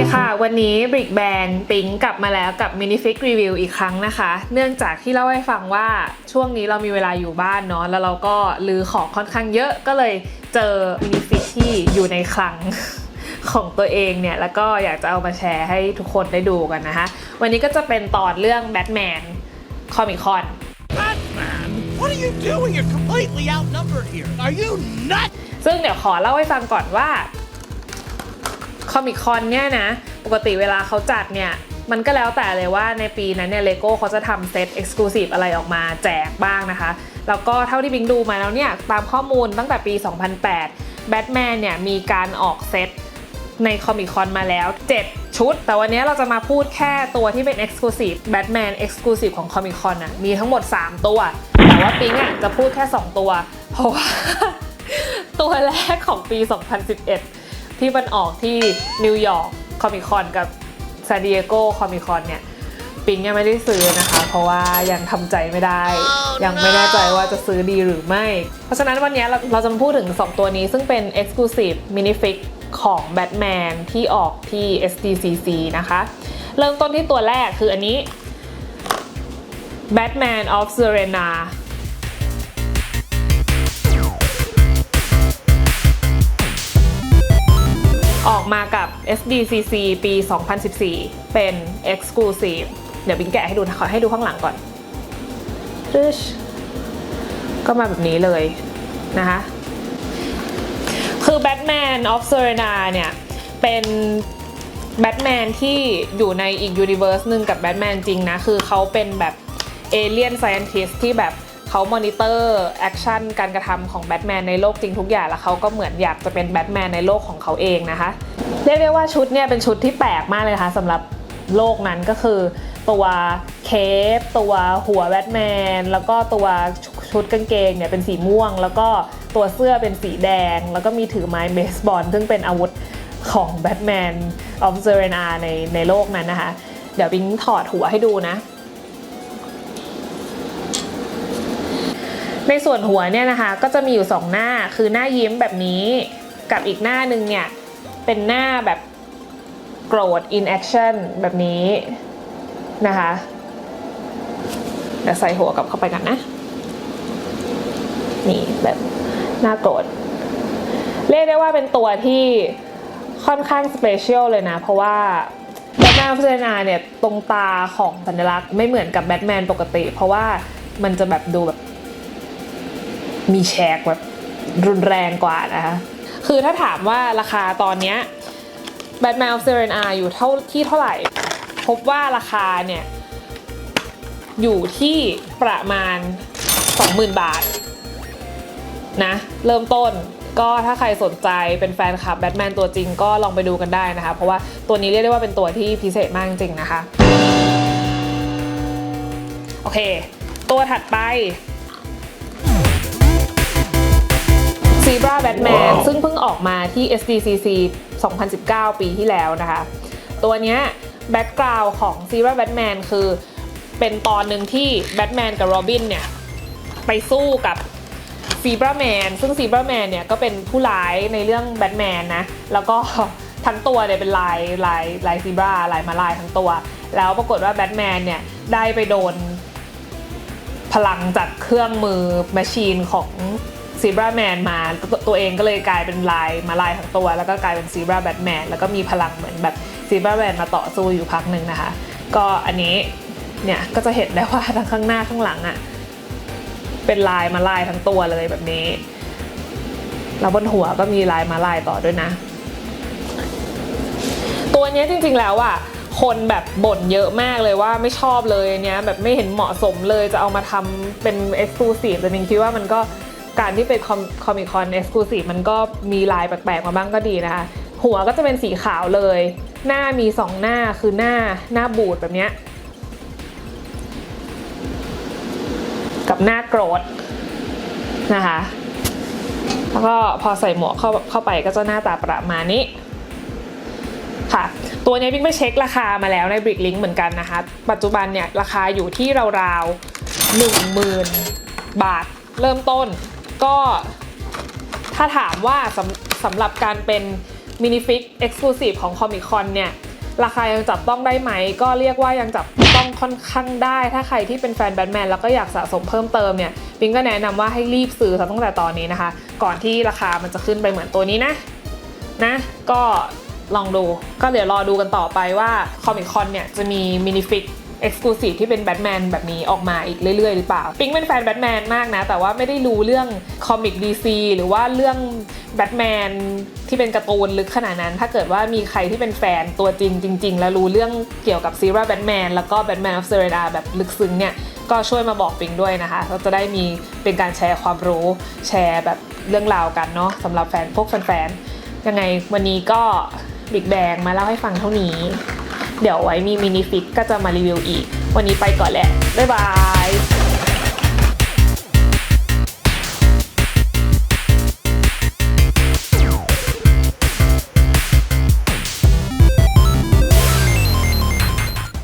ดีค่ะ วันนี้ Brick Band ปิ๊งกลับมาแล้วกับ Minifig Review อีกครั้งนะคะ เนื่องจากที่เล่าให้ฟังว่าช่วงนี้เรามีเวลาอยู่บ้านเนาะแล้วเราก็ลือของค่อนข้างเยอะก็เลยเจอ Minifig ที่อยู่ในคลังของตัวเองเนี่ย แล้วก็อยากจะเอามาแชร์ให้ทุกคนได้ดูกันนะคะ วันนี้ก็จะเป็นตอนเรื่อง Batman Comic Con Batman? What are you doing? You're completely outnumbered here. Are you nuts? ซึ่งเดี๋ยวขอเล่าให้ฟังก่อนว่า คอมิคอนเนี่ยนะ ปกติเวลาเขาจัดเนี่ยมันก็แล้วแต่เลยว่าในปีนั้นเนี่ยเลโก้เขาจะทำเซตเอ็กซ์คลูซีฟอะไรออกมาแจกบ้างนะคะ แล้วก็เท่าที่บิงดูมาแล้วเนี่ยตามข้อมูลตั้งแต่ปี 2008 แบทแมนเนี่ยมีการออกเซตในคอมิคอนมาแล้ว 7 ชุด แต่วันนี้เราจะมาพูดแค่ตัวที่เป็น Exclusive Batman Exclusive ของ Comic Con อะมีทั้งหมด 3 ตัว แต่ว่าปิงอะจะพูดแค่ 2 ตัว เพราะว่า ตัวแรกของปี 2011 ที่มันออกที่นิวยอร์กคอมิคอนกับซานดิเอโกคอมิคอนเนี่ยปิงยังไม่ได้ซื้อนะคะ เพราะว่ายังทำใจไม่ได้ ยังไม่แน่ใจว่าจะซื้อดีหรือไม่ เพราะฉะนั้นวันนี้เราเราจะมาพูดถึง 2 ตัวนี้ซึ่งเป็น Exclusive Minifig ของ Batman ที่ออกที่ SDCC นะคะ เริ่มต้นที่ตัวแรกคืออันนี้ Batman of Serena ออกมากับ SDCC ปี 2014 เป็น Exclusive เดี๋ยวบิงแกะให้ดูนะขอให้ดูข้างหลังก่อนรึชก็มาแบบนี้เลยนะคะ คือ Batman of Serena เนี่ย เป็นแบทแมนที่อยู่ในอีกยูนิเวอร์สหนึ่งกับแบทแมนจริงนะ คือเขาเป็นแบบเอเลียนไซ n น i s t ที่แบบ เขามอนิเตอร์แอคชั่นการกระทำของแบทแมนในโลกจริงทุกอย่างแล้วเขาก็เหมือนอยากจะเป็นแบทแมนในโลกของเขาเองนะคะเรียกได้ว่าชุดเนี่ยเป็นชุดที่แปลกมากเลยค่ะสำหรับโลกนั้นก็คือตัวเคปตัวหัวแบทแมนแล้วก็ตัวชุดกางเกงเนี่ยเป็นสีม่วง แล้วก็ตัวเสื้อเป็นสีแดง แล้วก็มีถือไม้เบสบอลซึ่งเป็นอาวุธของแบทแมนออฟเซเรนาในในโลกนั้นนะคะ เดี๋ยวบิงถอดหัวให้ดูนะ ในส่วนหัวเนี่ยนะคะก็จะมีอยู่ 2 หน้าคือหน้ายิ้มแบบนี้กับอีกหน้าหนึ่งเนี่ย เป็นหน้าแบบโกรธ in action แบบนี้นะคะเดี๋ยวใส่หัวกลับเข้าไปกันนะ นี่แบบหน้าโกรธ เรียกได้ว่าเป็นตัวที่ค่อนข้างสเปเชียลเลยนะ เพราะว่าแบทแมนพัฒนาเนี่ย ตรงตาของสัญลักษณ์ไม่เหมือนกับแบทแมนปกติ เพราะว่ามันจะแบบดูแบบ มีแชกแบบรุนแรงกว่านะคะ คือถ้าถามว่าราคาตอนเนี้ย Batman of Serena อยู่เท่าที่เท่าไหร่ พบว่าราคาเนี่ย อยู่ที่ประมาณ 20,000 บาท นะ เริ่มต้นก็ถ้าใครสนใจเป็นแฟนคลับแบทแมนตัวจริงก็ลองไปดูกันได้นะคะ เพราะว่าตัวนี้เรียกได้ว่าเป็นตัวที่พิเศษมากจริงๆนะคะ โอเค ตัวถัดไป Zebra Batman ซึ่งเพิ่งออกมาที่ SDCC 2019 ปีที่แล้วนะคะ ตัวเนี้ยแบ็กกราวน์ของ Zebra Batman คือเป็นตอนหนึ่งที่แบทแมนกับโรบินเนี่ย ไปสู้กับซีบราแมนซึ่งซีบราแมนเนี่ยก็เป็นผู้ร้ายในเรื่องแบทแมนนะ แล้วก็ทั้งตัวเนี่ยเป็นลายลายลายซีบราลายมาลายทั้งตัว แล้วปรากฏว่าแบทแมนเนี่ยได้ไปโดนพลังจากเครื่องมือแมชชีนของ ซีบราแมนมาตตัวเองก็เลยกลายเป็นลายมาลายทั้งตัว แล้วก็กลายเป็นซีบราแบทแมนแล้วก็มีพลังเหมือนแบบซีบราแมนมาต่อสู้อยู่พักหนึ่งนะคะ ก็อันนี้เนี่ยก็จะเห็นได้ว่าทั้งข้างหน้าข้างหลังอะ่ะเป็นลายมาลายทั้งตัวเลยแบบนี้ แล้วบนหัวก็มีลายมาลายต่อด้วยนะ ตัวนี้จริงๆแล้วอะคนแบบบ่นเยอะมากเลยว่าไม่ชอบเลยเนี้ยแบบไม่เห็นเหมาะสมเลยจะเอามาทำเป็น Exclusive แต่มิงคิดว่ามันก็ การที่เป็นคอมิคอน Exclusive มันก็มีลายแปลกๆมาบ้างก็ดีนะคะ หัวก็จะเป็นสีขาวเลย หน้ามีสองหน้าคือหน้าหน้าบูดแบบเนี้ยกับหน้าโกรธนะคะแล้วก็พอใส่หมวกเข้าเข้าไปก็จะหน้าตาประมาณนี้ค่ะ ตัวนี้บิ๊กไปเช็คราคามาแล้วในบริกลิงเหมือนกันนะคะ ปัจจุบันเนี่ยราคาอยู่ที่ราวๆหนึ่งหมื่นบาทเริ่มต้น ก็ถ้าถามว่าสำสำหรับการเป็นมินิฟิกเอ็กซ์คลูซีฟของคอมิคอนเนี่ยราคายังจับต้องได้ไหม ก็เรียกว่ายังจับต้องค่อนข้างได้ ถ้าใครที่เป็นแฟนแบทแมนแล้วก็อยากสะสมเพิ่มเติมเนี่ยปิงก็แนะนำว่าให้รีบซื้อตั้งแต่ตอนนี้นะคะ ก่อนที่ราคามันจะขึ้นไปเหมือนตัวนี้นะนะ ก็ลองดูก็เดี๋ยวรอดูกันต่อไปว่าคอมิคอนเนี่ยจะมีมินิฟิก เอ็กซ์คลูซีฟที่เป็นแบทแมนแบบนี้ออกมาอีกเรื่อยๆ หรือเปล่า ปิงเป็นแฟนแบทแมนมากนะ แต่ว่าไม่ได้รู้เรื่องคอมิกดีซีหรือว่าเรื่องแบทแมนที่เป็นการ์ตูนลึกขนาดนั้น ถ้าเกิดว่ามีใครที่เป็นแฟนตัวจริงจริง ๆ แล้วรู้เรื่องเกี่ยวกับซีรีส์แบทแมนแล้วก็แบทแมนออฟเซเรดาแบบลึกซึ้งเนี่ยก็ช่วยมาบอกปิงด้วยนะคะเราจะได้มีเป็นการแชร์ความรู้แชร์แบบเรื่องราวกันเนาะสำหรับแฟนพวกแฟนๆยังไงวันนี้ก็บิ๊กแบงมาเล่าให้ฟังเท่านี้ เดี๋ยวไว้มีมินิฟิกก็จะมารีวิวอีก วันนี้ไปก่อนแหละบ๊ายบาย